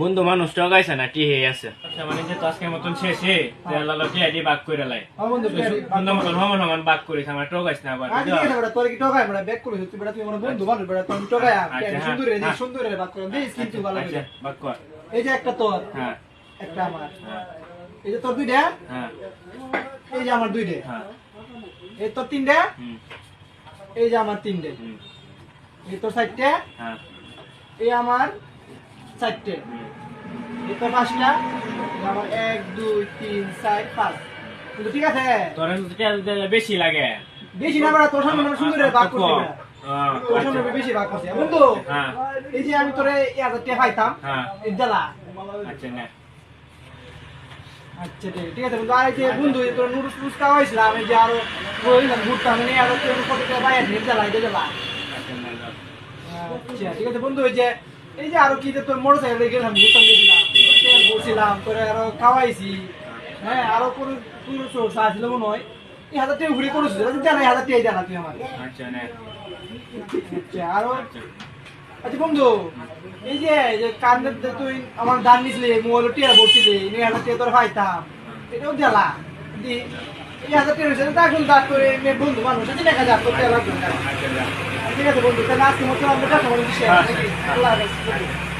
বন্ধু মানুষ টগাইছে না টি হয়ে আছে। আচ্ছা মানে যে আজকের মতন শেষে আইডি বাক করে লাই। আমার বন্ধু মতন সমান সমান বাক করিস আমার টগাইছ না আবার বেটা তোর কি টকায় বেটা ব্যাক করে তুই বেটা তুই আমার বন্ধু মানুষ বেটা তুমি টকায় আচ্ছা, সুন্দর রে হ্যাঁ। সুন্দর রে বাদ করে দিস কিন্তু ভালো আচ্ছা করে বাক কর। এই যে একটা তোর হ্যাঁ। একটা আমার। হ্যাঁ। এই যে তোর দুইটা? হ্যাঁ। এই যে আমার দুইটা। হ্যাঁ। এই তোর তিনটা? এই যে আমার তিনটে। হুম। এই তোর চারটে? হ্যাঁ। এই আমার চারটে। হুম তোর পাঁচটা এই আমার এক দুই তিন চার পাঁচ। কিন্তু ঠিক আছে। তোর বেশি লাগে। বেশি না তোর সামনে আমরা সুন্দর করছি হ্যাঁ, তোর সামনে আচ্ছা। বেশি বাদ করছি বন্ধু হ্যাঁ। এই যে আমি তোরে আচ্ছা না। আচ্ছা ঠিক আছে বন্ধু। আর এই যে বন্ধু তোর নুডলস টুডলস খাওয়া আমি যে আরও বললাম ঘুরতাম আমি আরও তোর কত টাকা বাইরে নিয়ে জ্বালা আচ্ছা। আচ্ছা ঠিক আছে বন্ধু ওই যে এই যে আরও কি যে তোর মোটর সাইকেলে গেলাম ঘুরতাম গেছিলাম তেল বলছিলাম তোরে আরও খাওয়াইছি। হ্যাঁ আরও কোন কোন সোর্স আসছিল মনে হয়। এই হাজার টাকা ঘুরে করেছিস জানা এই হাজার টাকাই জানা তুই আমার। আচ্ছা আচ্ছা আরও আচ্ছা। আচ্ছা বন্ধু এই যে যে কান্দের তুই আমার দান নিছিলি মোবাইল টিয়া বলছিলি এই হাজার টাকা তোর পাইতাম। এটাও জ্বালা। দি এই হাজার টাকা হয়েছে তা এখন দাঁত করে বন্ধু মানুষ আছে দেখা যাক তোর না ঠিক আছে বন্ধু তাহলে আজকে মতো আমরা দেখা বন্ধু আল্লাহ হাফেজ।